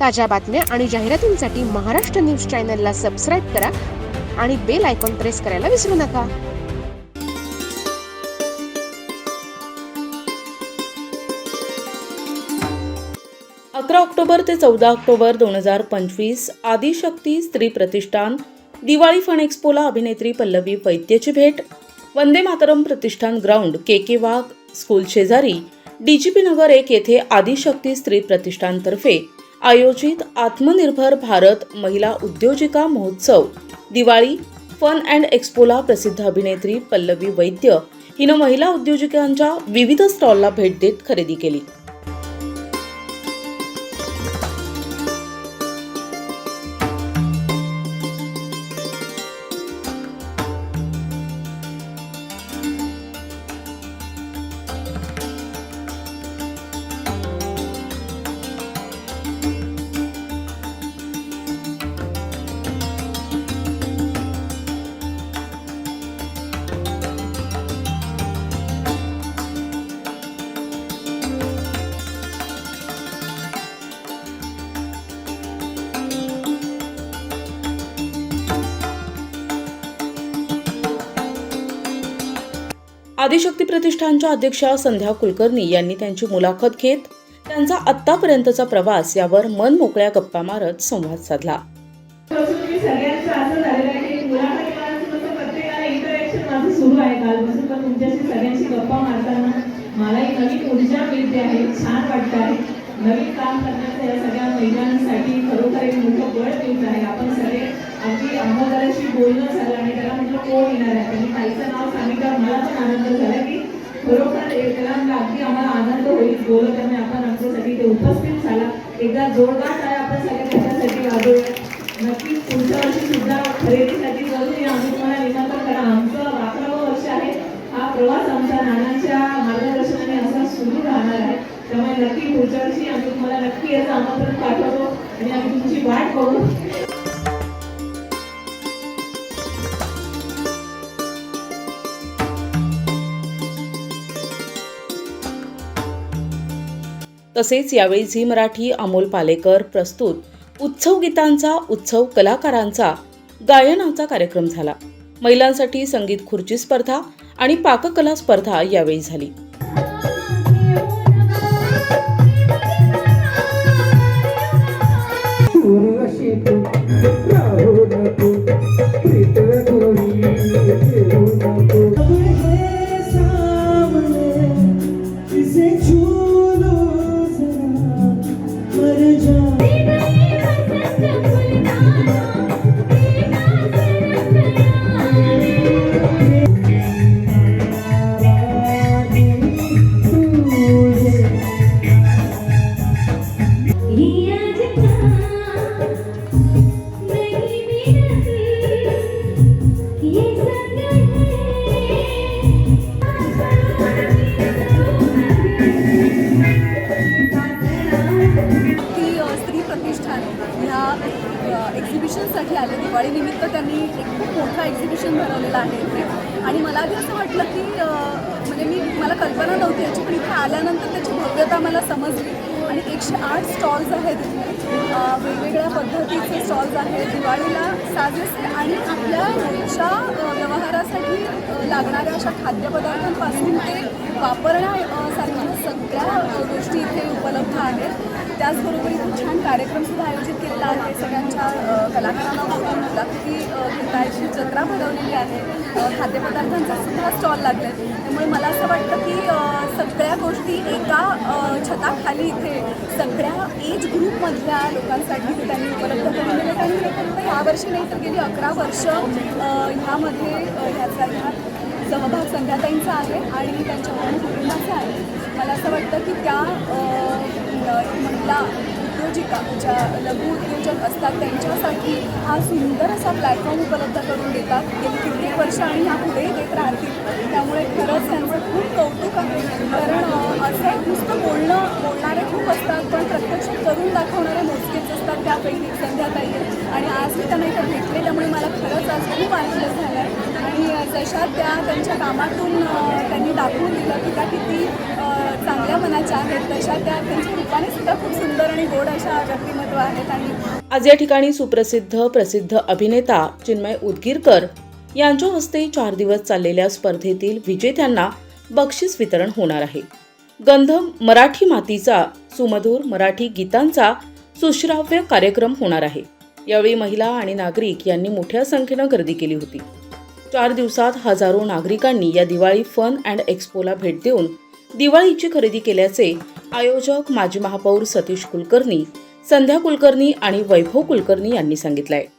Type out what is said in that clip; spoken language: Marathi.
ताज्या बातम्या आणि जाहिरातींसाठी महाराष्ट्र न्यूज चॅनलला सबस्क्राईब करा आणि बेल आयकॉन प्रेस करायला विसरू नका. अकरा ऑक्टोबर ते चौदा ऑक्टोबर दोन हजार पंचवीस आदिशक्ती स्त्री प्रतिष्ठान दिवाळी फन एक्सपोला अभिनेत्री पल्लवी वैद्यची भेट वंदे मातरम प्रतिष्ठान ground K K Wagh school शेजारी डीजीपी नगर एक येथे आदिशक्ती स्त्री प्रतिष्ठानतर्फे आयोजित आत्मनिर्भर भारत महिला उद्योजिका महोत्सव. दिवाळी फन अँड एक्स्पोला प्रसिद्ध अभिनेत्री पल्लवी वैद्य हिनं महिला उद्योजिकांच्या विविध स्टॉलला भेट देत खरेदी केली. आदिशक्ती प्रतिष्ठानच्या अध्यक्षा संध्या कुलकर्णी यांनी त्यांची मुलाखत घेत त्यांचा आत्तापर्यंतचा प्रवास यावर मन मोकळ्या गप्पा मारत संवाद साधला. पासून मी मलाही नवीन ऊर्जा मिळते आहे छान वाटत आहे. नवीन काम करण्याचं या सगळ्या महिलांसाठी खरोखर एक मोठं बळ मिळत आहे. आपण सगळे अगदी अंमलदाराशी बोलणं झालं आणि त्याला म्हटलं कोण येणार आहे? त्यांनी ताईचं नाव सांगितलं मला आनंद झाला की खरोखर एक अगदी आम्हाला आनंद होईल. बोलत आणि आपण आमच्यासाठी ते उपस्थित झाला. एकदा जोरदार काय आपण सगळे त्याच्यासाठी वाजवूया. नक्कीच पुढच्या वर्षी सुद्धा खरेदीसाठी जरूर या. आम्ही तुम्हाला निमंत्रण करा. आमचं अकरावं वर्ष आहे. हा प्रवास आमच्या नानांच्या मार्गदर्शनाने असा सुरू राहणार आहे. त्यामुळे नक्की पुढच्या वर्षी आम्ही तुम्हाला नक्की याचं आमंत्रण पाठवतो आणि आम्ही तुमची वाट बघू. तसेच यावेळी झी मराठी अमोल पालेकर प्रस्तुत उत्सव गीतांचा उत्सव कलाकारांचा गायनाचा कार्यक्रम झाला. महिलांसाठी संगीत खुर्ची स्पर्धा आणि पाककला स्पर्धा यावेळी झाली. उर्वशी तू ह्या एक्झिबिशनसाठी आले. दिवाळीनिमित्त त्यांनी एक खूप मोठा एक्झिबिशन भरवलेलं आहे इथे. आणि मला आधी असं वाटलं की म्हणजे मी मला कल्पना नव्हती याची पण इथे आल्यानंतर त्याची भव्यता मला समजली. आणि एकशे आठ स्टॉल्स आहेत वेगवेगळ्या पद्धतीचे स्टॉल्स आहेत. दिवाळीला साजेसे आणि आपल्या रोजच्या व्यवहारासाठी लागणाऱ्या अशा खाद्यपदार्थांपासून ते वापरण्यासारख्या सगळ्या गोष्टी इथे उपलब्ध आहेत. त्याचबरोबर इथे छान कार्यक्रमसुद्धा आयोजित केलेला आहे. सगळ्यांच्या कलाकारांना बघून मुलाखती घेता जत्रा भरवलेली आहे. खाद्यपदार्थांचा सुद्धा स्टॉल लागले त्यामुळे मला असं वाटतं की सगळ्या गोष्टी एका छताखाली इथे सगळ्या एज ग्रुपमधल्या लोकांसाठी त्यांनी उपलब्ध करून दिले आणि हे फक्त यावर्षी नाही तर गेली अकरा वर्ष ह्यामध्ये ह्याचा ह्या सहभाग संध्याताईंचा आहे आणि त्यांच्या पूर्ण कुटुंबाचा आहे. मला असं वाटतं की त्या महिला उद्योजिका ज्या लघु उद्योजक असतात त्यांच्यासाठी हा सुंदर असा प्लॅटफॉर्म उपलब्ध करून देतात. गेली कित्येक वर्ष आणि ह्या पुढेही देत राहतील. त्यामुळे खरंच त्यांचं खूप कौतुक आहे. कारण असं नुसतं बोलणं बोलणारे खूप असतात पण प्रत्यक्ष करून दाखवणारे मोजकेच असतात त्यापैकी संध्याताई. आणि आज मी त्यांना इथं भेटले त्यामुळे मला खरंच आज खूप आनंद झाला. आहे त्या त्यांच्या कामातून त्यांनी दाखवून दिलं की त्या किती चांगल्या मनाच्या आहेत तशा त्या त्यांच्या रूपाने सुद्धा खूप सुंदर आणि गोड अशा व्यक्तिमत्व आहेत आणि आज या ठिकाणी सुप्रसिद्ध प्रसिद्ध अभिनेता चिन्मय उदगीरकर यांच्या हस्ते चार दिवस चाललेल्या स्पर्धेतील विजेत्यांना बक्षीस वितरण होणार आहे. गंध मराठी मातीचा सुमधुर मराठी गीतांचा सुश्राव्य कार्यक्रम होणार आहे. यावेळी महिला आणि नागरिक यांनी मोठ्या संख्येनं गर्दी केली होती. चार दिवसात हजारो नागरिकांनी या दिवाळी फन अँड एक्स्पोला भेट देऊन दिवाळीची खरेदी केल्याचे आयोजक माजी महापौर सतीश कुलकर्णी संध्या कुलकर्णी आणि वैभव कुलकर्णी यांनी सांगितलं आहे